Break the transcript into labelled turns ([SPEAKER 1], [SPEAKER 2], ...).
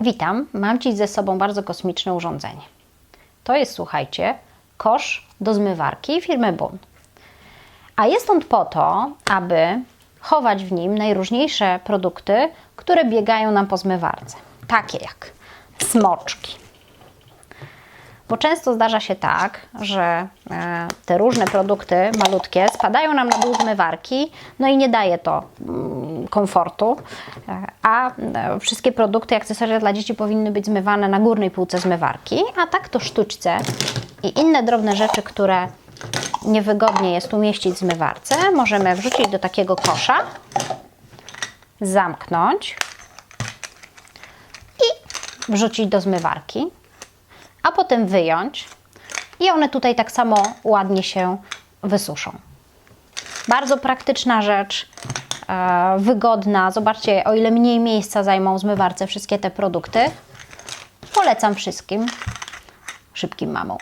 [SPEAKER 1] Witam, mam dziś ze sobą bardzo kosmiczne urządzenie. To jest, słuchajcie, kosz do zmywarki firmy Boon. A jest on po to, aby chować w nim najróżniejsze produkty, które biegają nam po zmywarce. Takie jak smoczki. Bo często zdarza się tak, że e, te różne produkty malutkie spadają nam na dół zmywarki, no i nie daje to mm, komfortu. E, A e, wszystkie produkty, akcesoria dla dzieci powinny być zmywane na górnej półce zmywarki, a tak to sztućce i inne drobne rzeczy, które niewygodnie jest umieścić w zmywarce, możemy wrzucić do takiego kosza, zamknąć i wrzucić do zmywarki a potem wyjąć i one tutaj tak samo ładnie się wysuszą. Bardzo praktyczna rzecz, e, wygodna. Zobaczcie, o ile mniej miejsca zajmą w zmywarce wszystkie te produkty. Polecam wszystkim szybkim mamom.